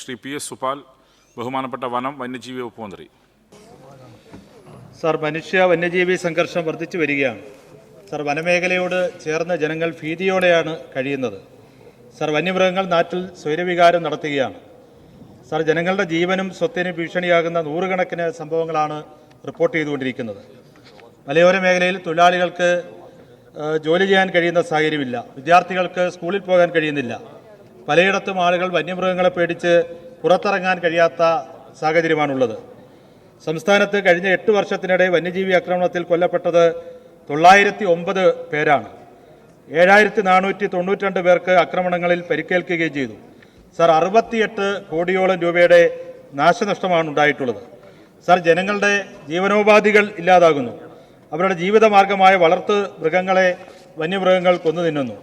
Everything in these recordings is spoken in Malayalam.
ശ്രീ പി എസ് സുപാൽ ബഹുമാനപ്പെട്ട വനം വന്യജീവി വകുപ്പ് മന്ത്രി. സാർ മനുഷ്യ വന്യജീവി സംഘർഷം വർദ്ധിച്ചു വരികയാണ്. സാർ വനമേഖലയോട് ചേർന്ന ജനങ്ങൾ ഭീതിയോടെയാണ് കഴിയുന്നത്. സാർ വന്യമൃഗങ്ങൾ നാട്ടിൽ സ്വൈരവികാരം നടത്തുകയാണ്. സാർ ജനങ്ങളുടെ ജീവനും സ്വത്തിനും ഭീഷണിയാകുന്ന നൂറുകണക്കിന് സംഭവങ്ങളാണ് റിപ്പോർട്ട് ചെയ്തുകൊണ്ടിരിക്കുന്നത്. മലയോര മേഖലയിൽ തൊഴിലാളികൾക്ക് ജോലി ചെയ്യാൻ കഴിയുന്ന സാഹചര്യമില്ല. വിദ്യാർത്ഥികൾക്ക് സ്കൂളിൽ പോകാൻ കഴിയുന്നില്ല. പലയിടത്തും ആളുകൾ വന്യമൃഗങ്ങളെ പേടിച്ച് പുറത്തിറങ്ങാൻ കഴിയാത്ത സാഹചര്യമാണുള്ളത്. സംസ്ഥാനത്ത് കഴിഞ്ഞ എട്ട് വർഷത്തിനിടെ വന്യജീവി ആക്രമണത്തിൽ കൊല്ലപ്പെട്ടത് തൊള്ളായിരത്തി ഒമ്പത് പേരാണ്. ഏഴായിരത്തി നാനൂറ്റി തൊണ്ണൂറ്റിരണ്ട് പേർക്ക് ആക്രമണങ്ങളിൽ പരിക്കേൽക്കുകയും ചെയ്തു. സർ അറുപത്തിയെട്ട് കോടിയോളം രൂപയുടെ നാശനഷ്ടമാണ് ഉണ്ടായിട്ടുള്ളത് സർ ജനങ്ങളുടെ ജീവനോപാധികൾ ഇല്ലാതാകുന്നു. അവരുടെ ജീവിതമാർഗമായ വളർത്ത് മൃഗങ്ങളെ വന്യമൃഗങ്ങൾ കൊന്നു തിന്നുന്നു.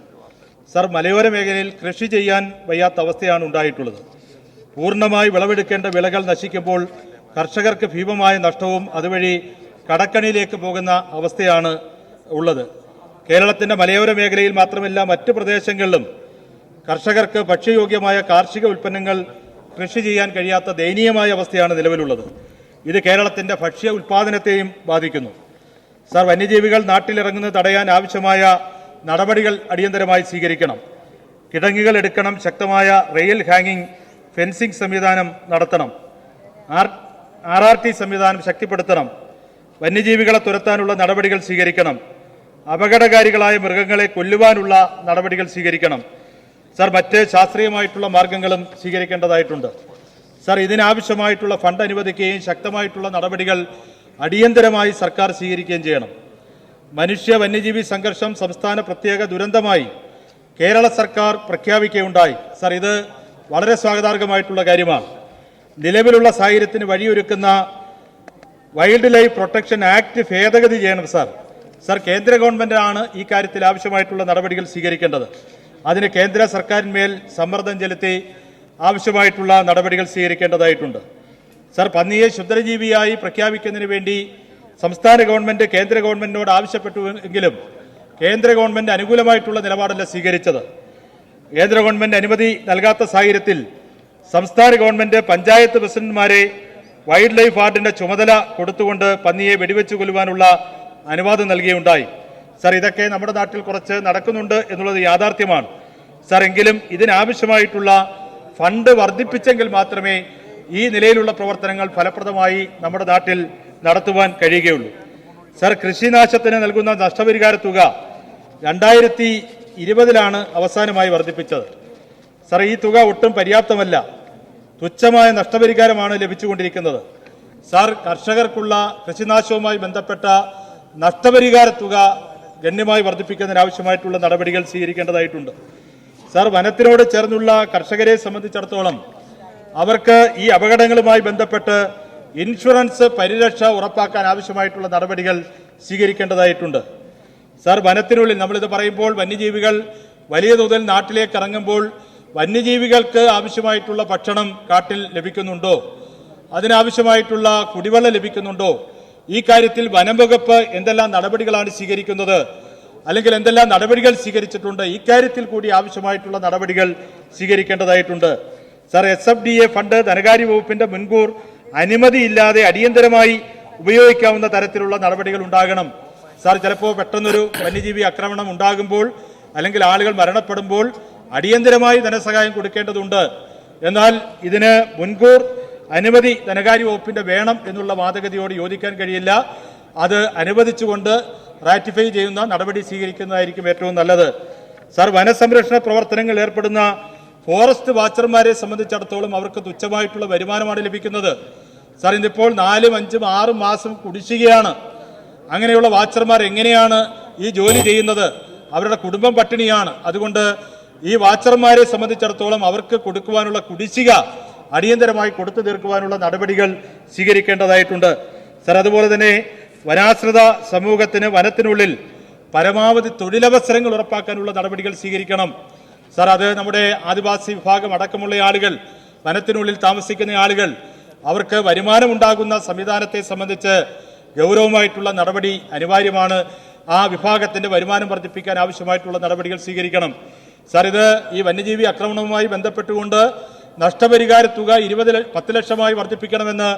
സാർ മലയോര മേഖലയിൽ കൃഷി ചെയ്യാൻ വയ്യാത്ത അവസ്ഥയാണ് ഉണ്ടായിട്ടുള്ളത്. പൂർണമായി വിളവെടുക്കേണ്ട വിളകൾ നശിക്കുമ്പോൾ കർഷകർക്ക് ഭീമമായ നഷ്ടവും അതുവഴി കടക്കണിയിലേക്ക് പോകുന്ന അവസ്ഥയാണ് ഉള്ളത്. കേരളത്തിന്റെ മലയോര മേഖലയിൽ മാത്രമല്ല മറ്റ് പ്രദേശങ്ങളിലും കർഷകർക്ക് ഭക്ഷ്യയോഗ്യമായ കാർഷിക ഉൽപ്പന്നങ്ങൾ കൃഷി ചെയ്യാൻ കഴിയാത്ത ദയനീയമായ അവസ്ഥയാണ് നിലവിലുള്ളത്. ഇത് കേരളത്തിന്റെ ഭക്ഷ്യ ഉൽപാദനത്തെയും ബാധിക്കുന്നു. സാർ വന്യജീവികൾ നാട്ടിലിറങ്ങുന്നത് തടയാൻ ആവശ്യമായ നടപടികൾ അടിയന്തരമായി സ്വീകരിക്കണം. കിടങ്ങുകൾ എടുക്കണം. ശക്തമായ റെയിൽ ഹാങ്ങിംഗ് ഫെൻസിംഗ് സംവിധാനം നടത്തണം. ആർ ആർ ആർ ടി സംവിധാനം ശക്തിപ്പെടുത്തണം. വന്യജീവികളെ തുരത്താനുള്ള നടപടികൾ സ്വീകരിക്കണം. അപകടകാരികളായ മൃഗങ്ങളെ കൊല്ലുവാനുള്ള നടപടികൾ സ്വീകരിക്കണം. സാർ മറ്റ് ശാസ്ത്രീയമായിട്ടുള്ള മാർഗങ്ങളും സ്വീകരിക്കേണ്ടതായിട്ടുണ്ട്. സാർ ഇതിനാവശ്യമായിട്ടുള്ള ഫണ്ട് അനുവദിക്കുകയും ശക്തമായിട്ടുള്ള നടപടികൾ അടിയന്തരമായി സർക്കാർ സ്വീകരിക്കുകയും ചെയ്യണം. മനുഷ്യ വന്യജീവി സംഘർഷം സംസ്ഥാന പ്രത്യേക ദുരന്തമായി കേരള സർക്കാർ പ്രഖ്യാപിക്കുകയുണ്ടായി. സർ ഇത് വളരെ സ്വാഗതാർഹമായിട്ടുള്ള കാര്യമാണ്. നിലവിലുള്ള സാഹചര്യത്തിന് വഴിയൊരുക്കുന്ന വൈൽഡ് ലൈഫ് പ്രൊട്ടക്ഷൻ ആക്ട് ഭേദഗതി ചെയ്യണം സാർ. സാർ കേന്ദ്ര ഗവൺമെന്റാണ് ഈ കാര്യത്തിൽ ആവശ്യമായിട്ടുള്ള നടപടികൾ സ്വീകരിക്കേണ്ടത്. അതിന് കേന്ദ്ര സർക്കാരിന്മേൽ സമ്മർദ്ദം ചെലുത്തി ആവശ്യമായിട്ടുള്ള നടപടികൾ സ്വീകരിക്കേണ്ടതായിട്ടുണ്ട്. സാർ പന്നിയെ ശുദ്ധജീവിയായി പ്രഖ്യാപിക്കുന്നതിന് വേണ്ടി സംസ്ഥാന ഗവൺമെന്റ് കേന്ദ്ര ഗവൺമെന്റിനോട് ആവശ്യപ്പെട്ടു എങ്കിലും കേന്ദ്ര ഗവൺമെന്റ് അനുകൂലമായിട്ടുള്ള നിലപാടല്ല സ്വീകരിച്ചത്. കേന്ദ്ര ഗവൺമെന്റ് അനുമതി നൽകാത്ത സാഹചര്യത്തിൽ സംസ്ഥാന ഗവൺമെന്റ് പഞ്ചായത്ത് പ്രസിഡന്റുമാരെ വൈൽഡ് ലൈഫ് വാർഡിന്റെ ചുമതല കൊടുത്തുകൊണ്ട് പന്നിയെ വെടിവെച്ച് കൊല്ലുവാനുള്ള അനുവാദം നൽകുകയുണ്ടായി സാർ ഇതൊക്കെ നമ്മുടെ നാട്ടിൽ കുറച്ച് നടക്കുന്നുണ്ട് എന്നുള്ളത് യാഥാർത്ഥ്യമാണ്. സാർ എങ്കിലും ഇതിനാവശ്യമായിട്ടുള്ള ഫണ്ട് വർദ്ധിപ്പിച്ചെങ്കിൽ മാത്രമേ ഈ നിലയിലുള്ള പ്രവർത്തനങ്ങൾ ഫലപ്രദമായി നമ്മുടെ നാട്ടിൽ നടത്തുവാൻ കഴിയുകയുള്ളൂ. സർ കൃഷിനാശത്തിന് നൽകുന്ന നഷ്ടപരിഹാര തുക രണ്ടായിരത്തി ഇരുപതിലാണ് അവസാനമായി വർദ്ധിപ്പിച്ചത്. സർ ഈ തുക ഒട്ടും പര്യാപ്തമല്ല. തുച്ഛമായ നഷ്ടപരിഹാരമാണ് ലഭിച്ചുകൊണ്ടിരിക്കുന്നത്. സാർ കർഷകർക്കുള്ള കൃഷിനാശവുമായി ബന്ധപ്പെട്ട നഷ്ടപരിഹാര തുക ഗണ്യമായി വർദ്ധിപ്പിക്കുന്നതിന് ആവശ്യമായിട്ടുള്ള നടപടികൾ സ്വീകരിക്കേണ്ടതായിട്ടുണ്ട്. സാർ വനത്തിനോട് ചേർന്നുള്ള കർഷകരെ സംബന്ധിച്ചിടത്തോളം അവർക്ക് ഈ അപകടങ്ങളുമായി ബന്ധപ്പെട്ട് ഇൻഷുറൻസ് പരിരക്ഷ ഉറപ്പാക്കാൻ ആവശ്യമായിട്ടുള്ള നടപടികൾ സ്വീകരിക്കേണ്ടതായിട്ടുണ്ട്. സാർ വനത്തിനുള്ളിൽ നമ്മളിത് പറയുമ്പോൾ വന്യജീവികൾ വലിയ തോതിൽ നാട്ടിലേക്ക് ഇറങ്ങുമ്പോൾ വന്യജീവികൾക്ക് ആവശ്യമായിട്ടുള്ള ഭക്ഷണം കാട്ടിൽ ലഭിക്കുന്നുണ്ടോ? അതിനാവശ്യമായിട്ടുള്ള കുടിവെള്ളം ലഭിക്കുന്നുണ്ടോ? ഈ കാര്യത്തിൽ വനം വകുപ്പ് എന്തെല്ലാം നടപടികളാണ് സ്വീകരിക്കുന്നത്? അല്ലെങ്കിൽ എന്തെല്ലാം നടപടികൾ സ്വീകരിച്ചിട്ടുണ്ട്? ഇക്കാര്യത്തിൽ കൂടി ആവശ്യമായിട്ടുള്ള നടപടികൾ സ്വീകരിക്കേണ്ടതായിട്ടുണ്ട്. Sir S F D A fund ധനകാര്യ വകുപ്പിന്റെ മുൻകൂർ അനുമതിയില്ലാതെ അടിയന്തരമായി ഉപയോഗിക്കാവുന്ന തരത്തിലുള്ള നടപടികൾ ഉണ്ടാകണം. സാർ ചിലപ്പോൾ പെട്ടെന്നൊരു വന്യജീവി ആക്രമണം ഉണ്ടാകുമ്പോൾ അല്ലെങ്കിൽ ആളുകൾ മരണപ്പെടുമ്പോൾ അടിയന്തരമായി ധനസഹായം കൊടുക്കേണ്ടതുണ്ട്. എന്നാൽ ഇതിന് മുൻകൂർ അനുമതി ധനകാര്യ വകുപ്പിന്റെ വേണം എന്നുള്ള വാദഗതിയോട് യോജിക്കാൻ കഴിയില്ല. അത് അനുവദിച്ചുകൊണ്ട് റാറ്റിഫൈ ചെയ്യുന്ന നടപടി സ്വീകരിക്കുന്നതായിരിക്കും ഏറ്റവും നല്ലത്. സാർ വനസംരക്ഷണ പ്രവർത്തനങ്ങളിൽ ഏർപ്പെടുന്ന ഫോറസ്റ്റ് വാച്ചർമാരെ സംബന്ധിച്ചിടത്തോളം അവർക്ക് തുച്ഛമായിട്ടുള്ള വരുമാനമാണ് ലഭിക്കുന്നത്. സാർ ഇന്നിപ്പോൾ നാലും അഞ്ചും ആറും മാസം കുടിശ്ശികയാണ്. അങ്ങനെയുള്ള വാച്ചർമാർ എങ്ങനെയാണ് ഈ ജോലി ചെയ്യുന്നത്? അവരുടെ കുടുംബം പട്ടിണിയാണ്. അതുകൊണ്ട് ഈ വാച്ചർമാരെ സംബന്ധിച്ചിടത്തോളം അവർക്ക് കൊടുക്കുവാനുള്ള കുടിശ്ശിക അടിയന്തരമായി കൊടുത്തു തീർക്കുവാനുള്ള നടപടികൾ സ്വീകരിക്കേണ്ടതായിട്ടുണ്ട്. സർ അതുപോലെ തന്നെ വനാശ്രിത സമൂഹത്തിന് വനത്തിനുള്ളിൽ പരമാവധി തൊഴിലവസരങ്ങൾ ഉറപ്പാക്കാനുള്ള നടപടികൾ സ്വീകരിക്കണം. സാർ അത് നമ്മുടെ ആദിവാസി വിഭാഗം അടക്കമുള്ള ആളുകൾ വനത്തിനുള്ളിൽ താമസിക്കുന്ന ആളുകൾ അവർക്ക് വരുമാനമുണ്ടാകുന്ന സംവിധാനത്തെ സംബന്ധിച്ച് ഗൗരവമായിട്ടുള്ള നടപടി അനിവാര്യമാണ്. ആ വിഭാഗത്തിന്റെ വരുമാനം വർദ്ധിപ്പിക്കാൻ ആവശ്യമായിട്ടുള്ള നടപടികൾ സ്വീകരിക്കണം. സാർ ഇത് ഈ വന്യജീവി ആക്രമണവുമായി ബന്ധപ്പെട്ടുകൊണ്ട് നഷ്ടപരിഹാര തുക ഇരുപത് പത്ത് ലക്ഷമായി വർദ്ധിപ്പിക്കണമെന്ന്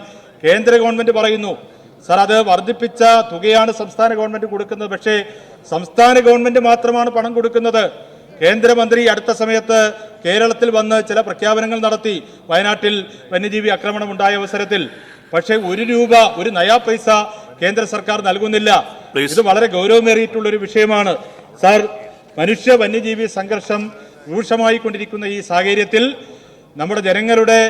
കേന്ദ്ര ഗവൺമെന്റ് പറയുന്നു. സാർ അത് വർദ്ധിപ്പിച്ച തുകയാണ് സംസ്ഥാന ഗവൺമെന്റ് കൊടുക്കുന്നത്. പക്ഷേ സംസ്ഥാന ഗവൺമെന്റ് മാത്രമാണ് പണം കൊടുക്കുന്നത്. കേന്ദ്രമന്ത്രി അടുത്ത സമയത്ത് കേരളത്തിൽ വന്ന് ചില പ്രഖ്യാപനങ്ങൾ നടത്തി. വയനാട്ടിൽ വന്യജീവി ആക്രമണം ഉണ്ടായ അവസരത്തിൽ. പക്ഷേ ഒരു രൂപ ഒരു നയാ പൈസ കേന്ദ്ര സർക്കാർ നൽകുന്നില്ല. ഇത് വളരെ ഗൗരവമേറിയിട്ടുള്ള ഒരു വിഷയമാണ്. സാർ മനുഷ്യ വന്യജീവി സംഘർഷം രൂക്ഷമായി കൊണ്ടിരിക്കുന്ന ഈ സാഹചര്യത്തിൽ നമ്മുടെ ജനങ്ങളുടെ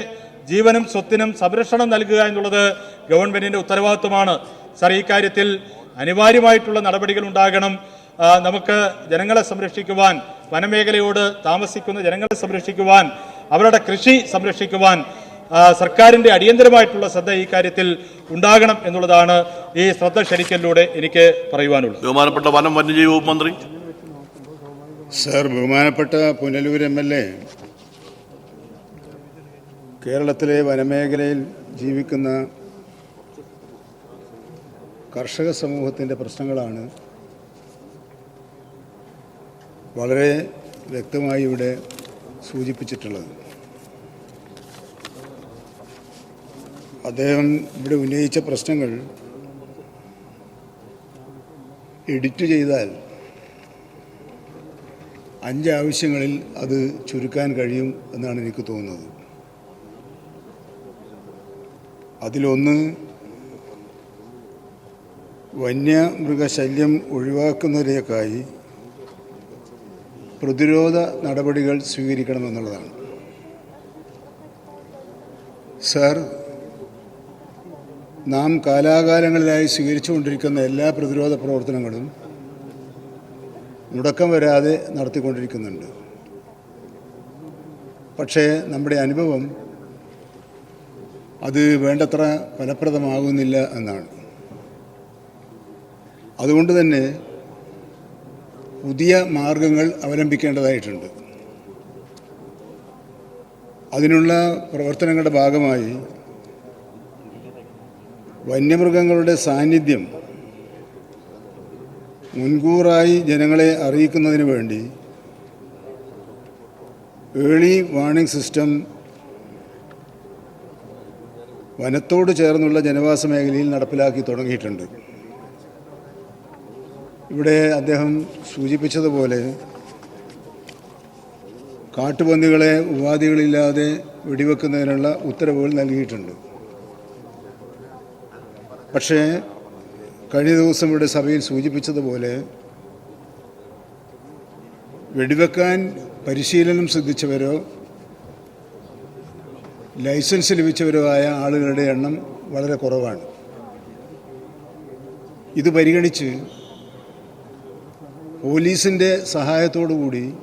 ജീവനും സ്വത്തിനും സംരക്ഷണം നൽകുക എന്നുള്ളത് ഗവൺമെന്റിന്റെ ഉത്തരവാദിത്വമാണ്. സാർ ഈ കാര്യത്തിൽ അനിവാര്യമായിട്ടുള്ള നടപടികൾ ഉണ്ടാകണം. നമുക്ക് ജനങ്ങളെ സംരക്ഷിക്കുവാൻ വനമേഖലയോട് താമസിക്കുന്ന ജനങ്ങളെ സംരക്ഷിക്കുവാൻ അവരുടെ കൃഷി സംരക്ഷിക്കുവാൻ സർക്കാരിന്റെ സർക്കാരിന്റെ അടിയന്തരമായിട്ടുള്ള ശ്രദ്ധ ഈ കാര്യത്തിൽ ഉണ്ടാകണം എന്നുള്ളതാണ് ഈ ശ്രദ്ധ ക്ഷണിക്കലിലൂടെ എനിക്ക് പറയുവാനുള്ളത്. ബഹുമാനപ്പെട്ട വനം വന്യജീവി വകുപ്പ് മന്ത്രി. സർ ബഹുമാനപ്പെട്ട പുനലൂർ എം എൽ എ കേരളത്തിലെ വനമേഖലയിൽ ജീവിക്കുന്ന കർഷക സമൂഹത്തിന്റെ പ്രശ്നങ്ങളാണ് വളരെ വ്യക്തമായി ഇവിടെ സൂചിപ്പിച്ചിട്ടുള്ളത്. അദ്ദേഹം ഇവിടെ ഉന്നയിച്ച പ്രശ്നങ്ങൾ എഡിറ്റ് ചെയ്താൽ അഞ്ച് ആവശ്യങ്ങളിൽ അത് ചുരുക്കാൻ കഴിയും എന്നാണ് എനിക്ക് തോന്നുന്നത്. അതിലൊന്ന് വന്യമൃഗശല്യം ഒഴിവാക്കുന്നതിലേക്കായി പ്രതിരോധ നടപടികൾ സ്വീകരിക്കണമെന്നുള്ളതാണ്. സാർ നാം കാലാകാലങ്ങളിലായി സ്വീകരിച്ചുകൊണ്ടിരിക്കുന്ന എല്ലാ പ്രതിരോധ പ്രവർത്തനങ്ങളും മുടക്കം വരാതെ നടത്തിക്കൊണ്ടിരിക്കുന്നുണ്ട്. പക്ഷേ നമ്മുടെ അനുഭവം അത് വേണ്ടത്ര ഫലപ്രദമാകുന്നില്ല എന്നാണ്. അതുകൊണ്ട് തന്നെ പുതിയ മാർഗങ്ങൾ അവലംബിക്കേണ്ടതായിട്ടുണ്ട്. അതിനുള്ള പ്രവർത്തനങ്ങളുടെ ഭാഗമായി വന്യമൃഗങ്ങളുടെ സാന്നിധ്യം മുൻകൂറായി ജനങ്ങളെ അറിയിക്കുന്നതിന് വേണ്ടി ഏളി വാർണിംഗ് സിസ്റ്റം വനത്തോട് ചേർന്നുള്ള ജനവാസ മേഖലയിൽ നടപ്പിലാക്കി തുടങ്ങിയിട്ടുണ്ട്. ഇവിടെ അദ്ദേഹം സൂചിപ്പിച്ചതുപോലെ കാട്ടുപന്നികളെ ഉപാധികളില്ലാതെ വെടിവെക്കുന്നതിനുള്ള ഉത്തരവുകൾ നൽകിയിട്ടുണ്ട്. പക്ഷേ കഴിഞ്ഞ ദിവസം ഇവിടെ സഭയിൽ സൂചിപ്പിച്ചതുപോലെ വെടിവെക്കാൻ പരിശീലനം സിദ്ധിച്ചവരോ ലൈസൻസ് ലഭിച്ചവരോ ആയ ആളുകളുടെ എണ്ണം വളരെ കുറവാണ്. ഇത് പരിഗണിച്ച് പോലീസിന്റെ സഹായത്തോടുകൂടി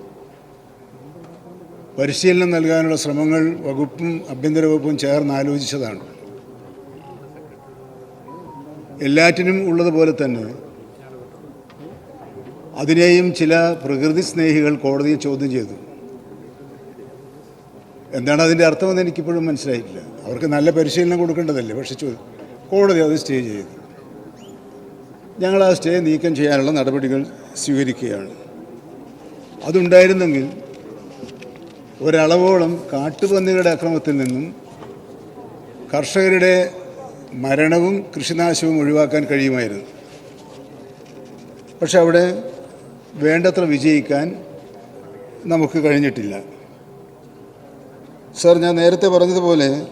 പരിശീലനം നൽകാനുള്ള ശ്രമങ്ങൾ വകുപ്പും ആഭ്യന്തര വകുപ്പും ചേർന്ന് ആലോചിച്ചതാണ്. എല്ലാറ്റിനും ഉള്ളതുപോലെ തന്നെ അതിനെയും ചില പ്രകൃതി സ്നേഹികൾ കോടതിയിൽ ചോദ്യം ചെയ്തു. എന്താണ് അതിന്റെ അർത്ഥമെന്ന് എനിക്കിപ്പോഴും മനസ്സിലായിട്ടില്ല. അവർക്ക് നല്ല പരിശീലനം കൊടുക്കേണ്ടതല്ലേ? പക്ഷെ കോടതി അത് സ്റ്റേ ചെയ്തു. ഞങ്ങൾ ആ സ്റ്റേ നീക്കം ചെയ്യാനുള്ള നടപടികൾ സ്വീകരിക്കുകയാണ്. അതുണ്ടായിരുന്നെങ്കിൽ ഒരളവോളം കാട്ടുപന്നികളുടെ അക്രമത്തിൽ നിന്നും കർഷകരുടെ മരണവും കൃഷിനാശവും ഒഴിവാക്കാൻ കഴിയുമായിരുന്നു. പക്ഷെ അവിടെ വേണ്ടത്ര വിജയിക്കാൻ നമുക്ക് കഴിഞ്ഞിട്ടില്ല. സാർ ഞാൻ നേരത്തെ പറഞ്ഞതുപോലെ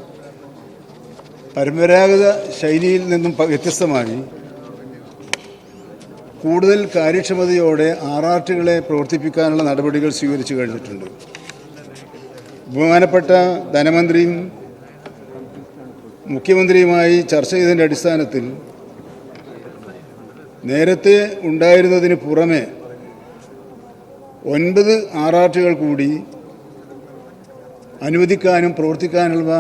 പരമ്പരാഗത ശൈലിയിൽ നിന്നും വ്യത്യസ്തമായി കൂടുതൽ കാര്യക്ഷമതയോടെ ആർ ആർ ടികളെ പ്രവർത്തിപ്പിക്കാനുള്ള നടപടികൾ സ്വീകരിച്ചു കഴിഞ്ഞിട്ടുണ്ട്. ബഹുമാനപ്പെട്ട ധനമന്ത്രിയും മുഖ്യമന്ത്രിയുമായി ചർച്ച ചെയ്തതിന്റെ അടിസ്ഥാനത്തിൽ നേരത്തെ ഉണ്ടായിരുന്നതിന് പുറമെ ഒൻപത് ആർ ആർ ടികൾ കൂടി അനുവദിക്കാനും പ്രവർത്തിക്കാനുള്ള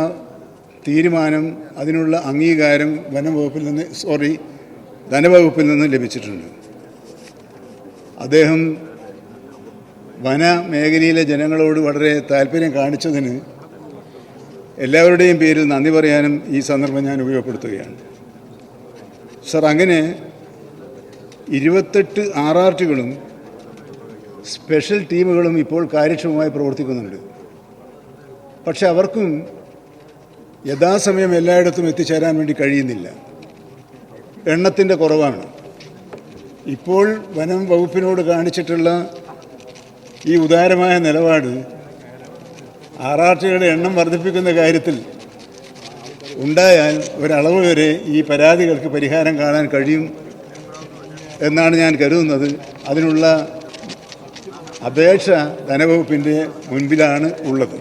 തീരുമാനം അതിനുള്ള അംഗീകാരം വനം വകുപ്പിൽ നിന്ന് സോറി ധനവകുപ്പിൽ നിന്ന് ലഭിച്ചിട്ടുണ്ട്. അദ്ദേഹം വന മേഖലയിലെ ജനങ്ങളോട് വളരെ താല്പര്യം കാണിച്ചതിന് എല്ലാവരുടെയും പേരിൽ നന്ദി പറയാനും ഈ സന്ദർഭം ഞാൻ ഉപയോഗപ്പെടുത്തുകയാണ്. സർ അങ്ങനെ ഇരുപത്തെട്ട് ആർ ആർ ടികളും സ്പെഷ്യൽ ടീമുകളും ഇപ്പോൾ കാര്യക്ഷമമായി പ്രവർത്തിക്കുന്നുണ്ട്. പക്ഷെ അവർക്കും യഥാസമയം എല്ലായിടത്തും എത്തിച്ചേരാൻ വേണ്ടി കഴിയുന്നില്ല. എണ്ണത്തിന്റെ കുറവാണ്. ഇപ്പോൾ വനം വകുപ്പിനോട് കാണിച്ചിട്ടുള്ള ഈ ഉദാരമായ നിലപാട് ആറാട്ടുകളുടെ എണ്ണം വർദ്ധിപ്പിക്കുന്ന കാര്യത്തിൽ ഉണ്ടായാൽ ഒരളവ് വരെ ഈ പരാതികൾക്ക് പരിഹാരം കാണാൻ കഴിയും എന്നാണ് ഞാൻ കരുതുന്നത്. അതിനുള്ള അപേക്ഷ ധനവകുപ്പിന്റെ മുൻപിലാണ് ഉള്ളത്.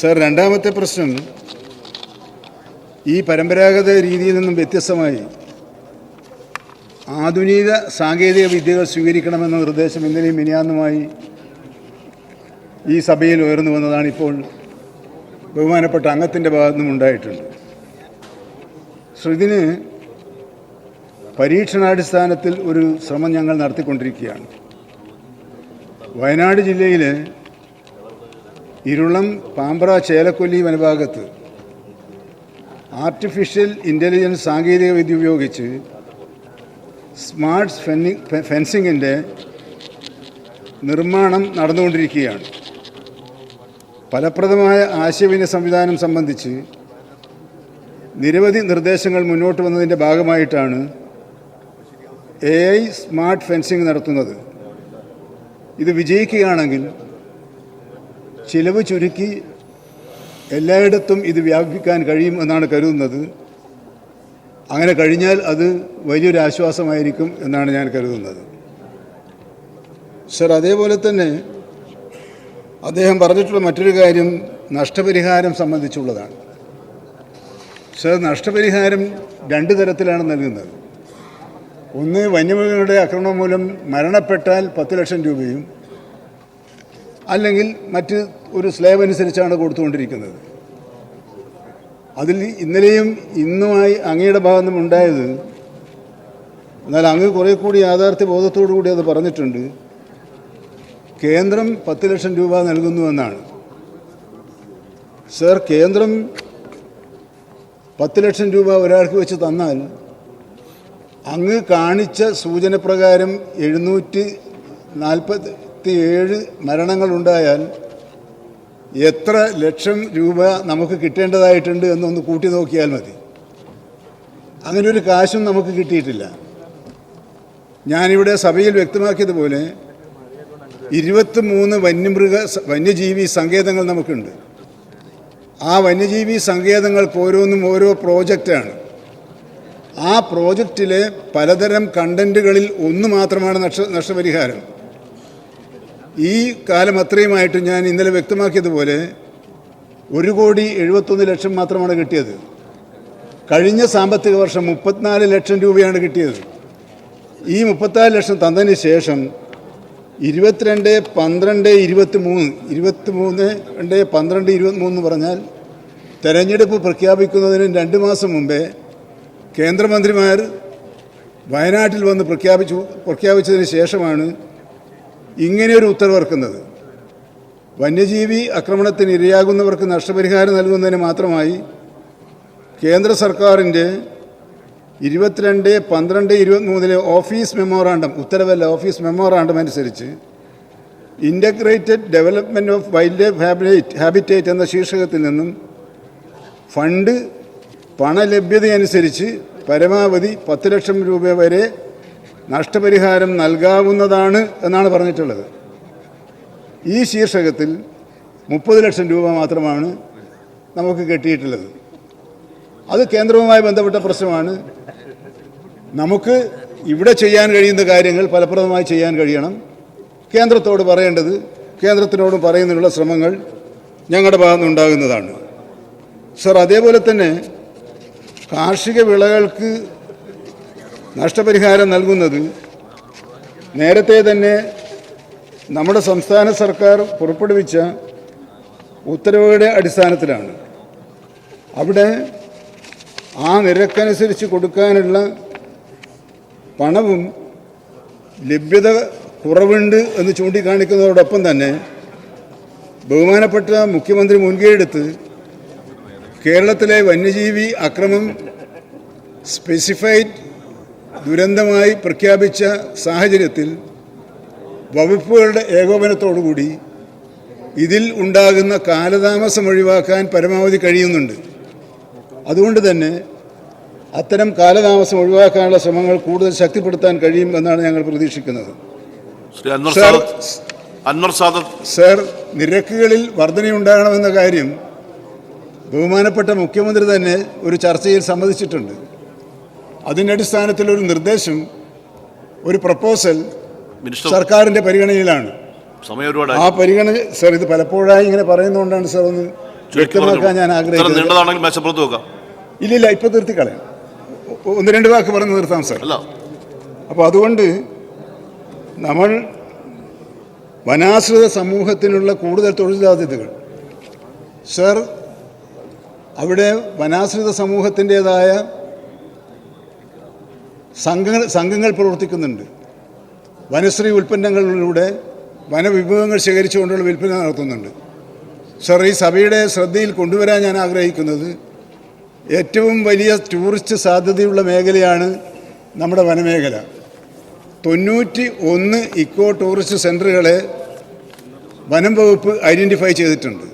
സർ രണ്ടാമത്തെ പ്രശ്നം ഈ പരമ്പരാഗത രീതിയിൽ നിന്നും വ്യത്യസ്തമായി ആധുനിക സാങ്കേതിക വിദ്യകൾ സ്വീകരിക്കണമെന്ന നിർദ്ദേശം ഇന്നലെയും മിനിയാന്നുമായി ഈ സഭയിൽ ഉയർന്നു വന്നതാണ് ഇപ്പോൾ ബഹുമാനപ്പെട്ട അംഗത്തിന്റെ ഭാഗത്തു നിന്നും ഉണ്ടായിട്ടുണ്ട്. ശ്രുതിന് പരീക്ഷണാടിസ്ഥാനത്തിൽ ഒരു ശ്രമം ഞങ്ങൾ നടത്തിക്കൊണ്ടിരിക്കുകയാണ്. വയനാട് ജില്ലയിൽ ഇരുളം പാമ്പ്ര ചേലക്കൊല്ലി വനഭാഗത്ത് ആർട്ടിഫിഷ്യൽ ഇന്റലിജൻസ് സാങ്കേതിക വിദ്യ ഉപയോഗിച്ച് സ്മാർട്ട് ഫെൻസിംഗ് ഫെൻസിങ്ങിന്റെ നിർമ്മാണം നടന്നുകൊണ്ടിരിക്കുകയാണ്. ഫലപ്രദമായ ആശയവിനിമയ സംവിധാനം സംബന്ധിച്ച് നിരവധി നിർദ്ദേശങ്ങൾ മുന്നോട്ട് വന്നതിന്റെ ഭാഗമായിട്ടാണ് എ ഐ സ്മാർട്ട് ഫെൻസിങ് നടത്തുന്നത്. ഇത് വിജയിക്കുകയാണെങ്കിൽ ചിലവ് ചുരുക്കി എല്ലായിടത്തും ഇത് വ്യാപിപ്പിക്കാൻ കഴിയും എന്നാണ് കരുതുന്നത്. അങ്ങനെ കഴിഞ്ഞാൽ അത് വലിയൊരു ആശ്വാസമായിരിക്കും എന്നാണ് ഞാൻ കരുതുന്നത്. സർ അതേപോലെ തന്നെ അദ്ദേഹം പറഞ്ഞിട്ടുള്ള മറ്റൊരു കാര്യം നഷ്ടപരിഹാരം സംബന്ധിച്ചുള്ളതാണ്. സർ നഷ്ടപരിഹാരം രണ്ട് തരത്തിലാണ് നൽകുന്നത്. ഒന്ന് വന്യമൃഗങ്ങളുടെ ആക്രമണം മൂലം മരണപ്പെട്ടാൽ പത്ത് ലക്ഷം രൂപയും അല്ലെങ്കിൽ മറ്റ് ഒരു സ്ലേബ് അനുസരിച്ചാണ് കൊടുത്തുകൊണ്ടിരിക്കുന്നത്. അതിൽ ഇന്നലെയും ഇന്നുമായി അങ്ങയുടെ ഭാഗത്തും ഉണ്ടായത് എന്നാൽ അങ്ങ് കുറേ കൂടി യാഥാർത്ഥ്യ ബോധത്തോടു കൂടി അത് പറഞ്ഞിട്ടുണ്ട്. കേന്ദ്രം പത്ത് ലക്ഷം രൂപ നൽകുന്നുവെന്നാണ് സർ കേന്ദ്രം പത്ത് ലക്ഷം രൂപ ഒരാൾക്ക് വെച്ച് തന്നാൽ അങ്ങ് കാണിച്ച സൂചന പ്രകാരം എഴുന്നൂറ്റി നാൽപ്പത്തി ഏഴ് മരണങ്ങളുണ്ടായാൽ എത്ര ലക്ഷം രൂപ നമുക്ക് കിട്ടേണ്ടതായിട്ടുണ്ട് എന്നൊന്ന് കൂട്ടി നോക്കിയാൽ മതി. അങ്ങനെ ഒരു കാശും നമുക്ക് കിട്ടിയിട്ടില്ല. ഞാനിവിടെ സഭയിൽ വ്യക്തമാക്കിയതുപോലെ ഇരുപത്തി മൂന്ന് വന്യമൃഗ വന്യജീവി സങ്കേതങ്ങൾ നമുക്കുണ്ട്. ആ വന്യജീവി സങ്കേതങ്ങൾക്ക് ഓരോന്നും ഓരോ പ്രോജക്റ്റാണ്. ആ പ്രോജക്റ്റിലെ പലതരം കണ്ടന്റുകളിൽ ഒന്ന് മാത്രമാണ് നഷ്ട നഷ്ടപരിഹാരം. ഈ കാലം അത്രയുമായിട്ട് ഞാൻ ഇന്നലെ വ്യക്തമാക്കിയതുപോലെ ഒരു കോടി എഴുപത്തൊന്ന് ലക്ഷം മാത്രമാണ് കിട്ടിയത്. കഴിഞ്ഞ സാമ്പത്തിക വർഷം മുപ്പത്തിനാല് ലക്ഷം രൂപയാണ് കിട്ടിയത്. ഈ മുപ്പത്തിനാല് ലക്ഷം തന്നതിന് ശേഷം ഇരുപത്തിരണ്ട് പന്ത്രണ്ട് ഇരുപത്തി മൂന്ന് ഇരുപത്തി മൂന്ന് രണ്ട് പന്ത്രണ്ട് ഇരുപത്തി മൂന്ന് പറഞ്ഞാൽ തെരഞ്ഞെടുപ്പ് പ്രഖ്യാപിക്കുന്നതിന് രണ്ട് മാസം മുമ്പേ കേന്ദ്രമന്ത്രിമാർ വയനാട്ടിൽ വന്ന് പ്രഖ്യാപിച്ചു പ്രഖ്യാപിച്ചതിന് ശേഷമാണ് ഇങ്ങനെയൊരു ഉത്തരവിറക്കുന്നത്. വന്യജീവി ആക്രമണത്തിന് ഇരയാകുന്നവർക്ക് നഷ്ടപരിഹാരം നൽകുന്നതിന് മാത്രമായി കേന്ദ്ര സർക്കാരിന്റെ ഇരുപത്തിരണ്ട് പന്ത്രണ്ട് ഇരുപത്തിമൂന്നിലെ ഓഫീസ് മെമ്മോറാണ്ടം ഉത്തരവല്ല ഓഫീസ് മെമ്മോറാണ്ടം അനുസരിച്ച് integrated development of wild life habitat habitat എന്ന ശീർഷകത്തിൽ നിന്നും ഫണ്ട് പണലഭ്യതയനുസരിച്ച് പരമാവധി പത്ത് ലക്ഷം രൂപ വരെ നഷ്ടപരിഹാരം നൽകാവുന്നതാണ് എന്നാണ് പറഞ്ഞിട്ടുള്ളത്. ഈ ശീർഷകത്തിൽ മുപ്പത് ലക്ഷം രൂപ മാത്രമാണ് നമുക്ക് കിട്ടിയിട്ടുള്ളത്. അത് കേന്ദ്രവുമായി ബന്ധപ്പെട്ട പ്രശ്നമാണ്. നമുക്ക് ഇവിടെ ചെയ്യാൻ കഴിയുന്ന കാര്യങ്ങൾ ഫലപ്രദമായി ചെയ്യാൻ കഴിയണം. കേന്ദ്രത്തോട് പറയേണ്ടത് കേന്ദ്രത്തിനോടും പറയുന്നതിനുള്ള ശ്രമങ്ങൾ ഞങ്ങളുടെ ഭാഗത്തുനിന്നുണ്ടാകുന്നതാണ് സർ അതേപോലെ തന്നെ കാർഷിക വിളകൾക്ക് നഷ്ടപരിഹാരം നൽകുന്നത് നേരത്തെ തന്നെ നമ്മുടെ സംസ്ഥാന സർക്കാർ പുറപ്പെടുവിച്ച ഉത്തരവുകളുടെ അടിസ്ഥാനത്തിലാണ്. അവിടെ ആ നിരക്കനുസരിച്ച് കൊടുക്കാനുള്ള പണവും ലഭ്യത കുറവുണ്ട് എന്ന് ചൂണ്ടിക്കാണിക്കുന്നതോടൊപ്പം തന്നെ ബഹുമാനപ്പെട്ട മുഖ്യമന്ത്രി മുൻകൈയെടുത്ത് കേരളത്തിലെ വന്യജീവി അക്രമം സ്പെസിഫൈഡ് ദുരന്തമായി പ്രഖ്യാപിച്ച സാഹചര്യത്തിൽ വകുപ്പുകളുടെ ഏകോപനത്തോടുകൂടി ഇതിൽ ഉണ്ടാകുന്ന കാലതാമസം ഒഴിവാക്കാൻ പരമാവധി കഴിയുന്നുണ്ട്. അതുകൊണ്ട് തന്നെ അത്തരം കാലതാമസം ഒഴിവാക്കാനുള്ള ശ്രമങ്ങൾ കൂടുതൽ ശക്തിപ്പെടുത്താൻ കഴിയും എന്നാണ് ഞങ്ങൾ പ്രതീക്ഷിക്കുന്നത്. സർ നിരക്കുകളിൽ വർധനയുണ്ടാകണമെന്ന കാര്യം ബഹുമാനപ്പെട്ട മുഖ്യമന്ത്രി തന്നെ ഒരു ചർച്ചയിൽ സമ്മതിച്ചിട്ടുണ്ട്. അതിന്റെ അടിസ്ഥാനത്തിൽ ഒരു നിർദ്ദേശം ഒരു പ്രപ്പോസൽ സർക്കാരിന്റെ സർക്കാരിന്റെ പരിഗണനയിലാണ് ആ പരിഗണന സർ ഇത് പലപ്പോഴായി ഇങ്ങനെ പറയുന്നതുകൊണ്ടാണ് സർ ഒന്ന് വ്യക്തമാക്കാൻ ഞാൻ ആഗ്രഹിക്കുന്നത് ഇല്ലില്ല ഇപ്പൊ തീർത്തി കളയാം ഒന്ന് രണ്ട് വാക്ക് പറഞ്ഞ് നിർത്താം സർ അപ്പോൾ അതുകൊണ്ട് നമ്മൾ വനാശ്രിത സമൂഹത്തിനുള്ള കൂടുതൽ തൊഴിൽ സാധ്യതകൾ സർ അവിടെ വനാശ്രിത സമൂഹത്തിന്റെതായ സംഘങ്ങൾ സംഘങ്ങൾ പ്രവർത്തിക്കുന്നുണ്ട്. വനശ്രീ ഉൽപ്പന്നങ്ങളിലൂടെ വനവിഭവങ്ങൾ ശേഖരിച്ചുകൊണ്ടുള്ള വിൽപ്പന നടത്തുന്നുണ്ട്. സർ ഈ സഭയുടെ ശ്രദ്ധയിൽ കൊണ്ടുവരാൻ ഞാൻ ആഗ്രഹിക്കുന്നത് ഏറ്റവും വലിയ ടൂറിസ്റ്റ് സാധ്യതയുള്ള മേഖലയാണ് നമ്മുടെ വനമേഖല. തൊണ്ണൂറ്റി ഒന്ന് ഇക്കോ ടൂറിസ്റ്റ് സെന്ററുകളെ വനം വകുപ്പ് ഐഡന്റിഫൈ ചെയ്തിട്ടുണ്ട്.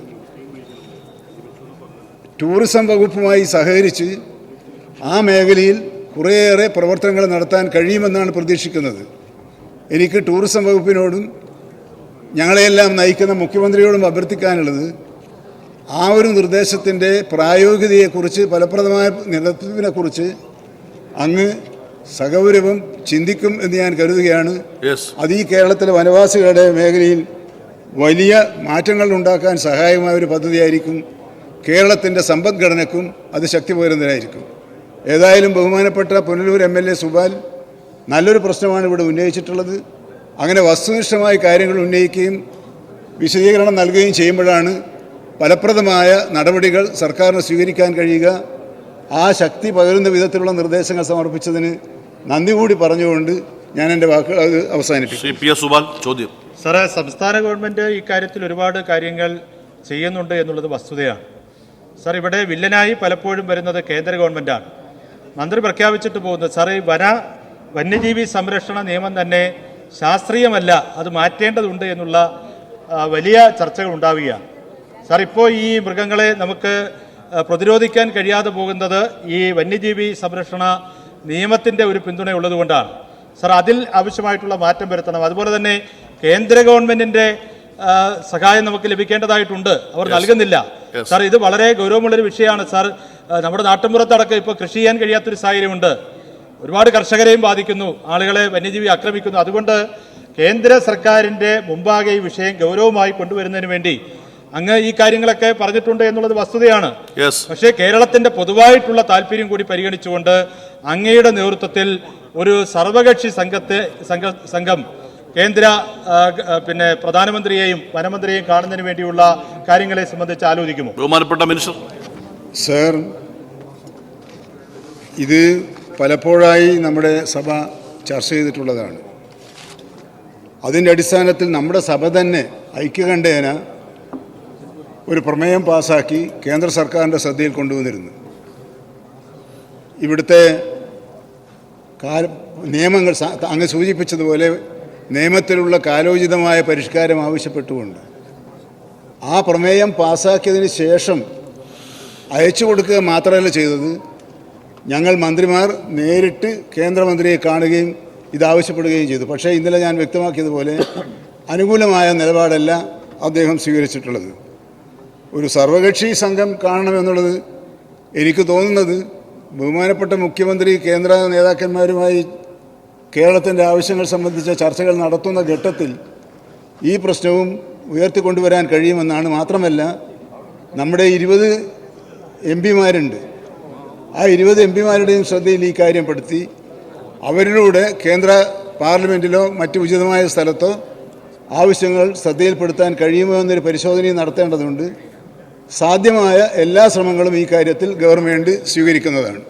ടൂറിസം വകുപ്പുമായി സഹകരിച്ച് ആ മേഖലയിൽ കുറേയേറെ പ്രവർത്തനങ്ങൾ നടത്താൻ കഴിയുമെന്നാണ് പ്രതീക്ഷിക്കുന്നത്. എനിക്ക് ടൂറിസം വകുപ്പിനോടും ഞങ്ങളെയെല്ലാം നയിക്കുന്ന മുഖ്യമന്ത്രിയോടും അഭ്യർത്ഥിക്കാനുള്ളത് ആ ഒരു നിർദ്ദേശത്തിന്റെ പ്രായോഗികതയെക്കുറിച്ച് ഫലപ്രദമായ നടത്തിപ്പിനെക്കുറിച്ച് അങ്ങ് സഗൗരവം ചിന്തിക്കും എന്ന് ഞാൻ കരുതുകയാണ്. അത് ഈ കേരളത്തിലെ വനവാസികളുടെ മേഖലയിൽ വലിയ മാറ്റങ്ങൾ ഉണ്ടാക്കാൻ സഹായമായ ഒരു പദ്ധതിയായിരിക്കും. കേരളത്തിന്റെ സമ്പദ്ഘടനക്കും അത് ശക്തി പകരുന്നതായിരിക്കും ഏതായാലും ബഹുമാനപ്പെട്ട Punalur M L A Subal നല്ലൊരു പ്രശ്നമാണ് ഇവിടെ ഉന്നയിച്ചിട്ടുള്ളത്. അങ്ങനെ വസ്തുനിഷ്ഠമായ കാര്യങ്ങൾ ഉന്നയിക്കുകയും വിശദീകരണം നൽകുകയും ചെയ്യുമ്പോഴാണ് ഫലപ്രദമായ നടപടികൾ സർക്കാരിന് സ്വീകരിക്കാൻ കഴിയുക. ആ ശക്തി പകരുന്ന വിധത്തിലുള്ള നിർദ്ദേശങ്ങൾ സമർപ്പിച്ചതിന് നന്ദി കൂടി പറഞ്ഞുകൊണ്ട് ഞാൻ എന്റെ വാക്കുകൾ അത് അവസാനിപ്പിക്കും ശ്രീ പി എസ് സുബാൽ ചോദ്യം. സാറേ സംസ്ഥാന ഗവൺമെന്റ് ഇക്കാര്യത്തിൽ ഒരുപാട് കാര്യങ്ങൾ ചെയ്യുന്നുണ്ട് എന്നുള്ളത് വസ്തുതയാണ്. സാർ ഇവിടെ വില്ലനായി പലപ്പോഴും വരുന്നത് കേന്ദ്ര ഗവൺമെന്റാണ് മന്ത്രി പ്രഖ്യാപിച്ചിട്ട് പോകുന്നത് സാറേ ഈ വന വന്യജീവി സംരക്ഷണ നിയമം തന്നെ ശാസ്ത്രീയമല്ല അത് മാറ്റേണ്ടതുണ്ട് എന്നുള്ള വലിയ ചർച്ചകൾ ഉണ്ടാവുകയാണ്. സാർ ഇപ്പോൾ ഈ മൃഗങ്ങളെ നമുക്ക് പ്രതിരോധിക്കാൻ കഴിയാതെ പോകുന്നത് ഈ വന്യജീവി സംരക്ഷണ നിയമത്തിന്റെ ഒരു പിന്തുണ ഉള്ളതുകൊണ്ടാണ് സാർ അതിൽ ആവശ്യമായിട്ടുള്ള മാറ്റം വരുത്തണം. അതുപോലെ തന്നെ കേന്ദ്ര ഗവൺമെന്റിന്റെ സഹായം നമുക്ക് ലഭിക്കേണ്ടതായിട്ടുണ്ട്. അവർ നൽകുന്നില്ല. സാർ ഇത് വളരെ ഗൗരവമുള്ളൊരു വിഷയമാണ്. സാർ നമ്മുടെ നാട്ടിൻപുറത്തടക്കം ഇപ്പോൾ കൃഷി ചെയ്യാൻ കഴിയാത്തൊരു സാഹചര്യമുണ്ട്. ഒരുപാട് കർഷകരെയും ബാധിക്കുന്നു. ആളുകളെ വന്യജീവി ആക്രമിക്കുന്നു. അതുകൊണ്ട് കേന്ദ്ര സർക്കാരിന്റെ മുമ്പാകെ ഈ വിഷയം ഗൗരവമായി കൊണ്ടുവരുന്നതിന് വേണ്ടി അങ്ങ് ഈ കാര്യങ്ങളൊക്കെ പറഞ്ഞിട്ടുണ്ട് എന്നുള്ളത് വസ്തുതയാണ്. പക്ഷേ കേരളത്തിന്റെ പൊതുവായിട്ടുള്ള താല്പര്യം കൂടി പരിഗണിച്ചുകൊണ്ട് അങ്ങയുടെ നേതൃത്വത്തിൽ ഒരു സർവകക്ഷി സംഘത്തെ സംഘം കേന്ദ്ര പിന്നെ പ്രധാനമന്ത്രിയെയും വനമന്ത്രിയെയും കാണുന്നതിന് വേണ്ടിയുള്ള കാര്യങ്ങളെ സംബന്ധിച്ച് ആലോചിക്കുമോ? ബഹുമാനപ്പെട്ട മിനിസ്റ്റർ. സർ ഇത് പലപ്പോഴായി നമ്മുടെ സഭ ചർച്ച ചെയ്തിട്ടുള്ളതാണ്. അതിന്റെ അടിസ്ഥാനത്തിൽ നമ്മുടെ സഭ തന്നെ ഐക്യകണ്ഠേന ഒരു പ്രമേയം പാസാക്കി കേന്ദ്ര സർക്കാരിന്റെ ശ്രദ്ധയിൽ കൊണ്ടുവന്നിരുന്നു. ഇവിടുത്തെ കാല നിയമങ്ങൾ അങ്ങ് സൂചിപ്പിച്ചതുപോലെ നിയമത്തിലുള്ള കാലോചിതമായ പരിഷ്കാരം ആവശ്യപ്പെട്ടുകൊണ്ട് ആ പ്രമേയം പാസാക്കിയതിന് ശേഷം അയച്ചു കൊടുക്കുക മാത്രമല്ല ചെയ്തത്. ഞങ്ങൾ മന്ത്രിമാർ നേരിട്ട് കേന്ദ്രമന്ത്രിയെ കാണുകയും ഇതാവശ്യപ്പെടുകയും ചെയ്തു. പക്ഷേ ഇന്നലെ ഞാൻ വ്യക്തമാക്കിയതുപോലെ അനുകൂലമായ നിലപാടല്ല അദ്ദേഹം സ്വീകരിച്ചിട്ടുള്ളത്. ഒരു സർവകക്ഷി സംഘം കാണണമെന്നുള്ളത് എനിക്ക് തോന്നുന്നത് ബഹുമാനപ്പെട്ട മുഖ്യമന്ത്രി കേന്ദ്ര നേതാക്കന്മാരുമായി കേരളത്തിന്റെ ആവശ്യങ്ങൾ സംബന്ധിച്ച ചർച്ചകൾ നടത്തുന്ന ഘട്ടത്തിൽ ഈ പ്രശ്നവും ഉയർത്തിക്കൊണ്ടുവരാൻ കഴിയുമെന്നാണ് മാത്രമല്ല നമ്മുടെ ഇരുപത് എം പിമാരുണ്ട്. ആ ഇരുപത് എം പിമാരുടെയും ശ്രദ്ധയിൽ ഈ കാര്യം പെടുത്തി. അവരിലൂടെ കേന്ദ്ര പാർലമെന്റിലോ മറ്റ് ഉചിതമായ സ്ഥലത്തോ ആവശ്യങ്ങൾ ശ്രദ്ധയിൽപ്പെടുത്താൻ കഴിയുമോ എന്നൊരു പരിശോധനയും നടത്തേണ്ടതുണ്ട്. സാധ്യമായ എല്ലാ ശ്രമങ്ങളും ഈ കാര്യത്തിൽ ഗവൺമെന്റ് സ്വീകരിക്കുന്നതാണ്.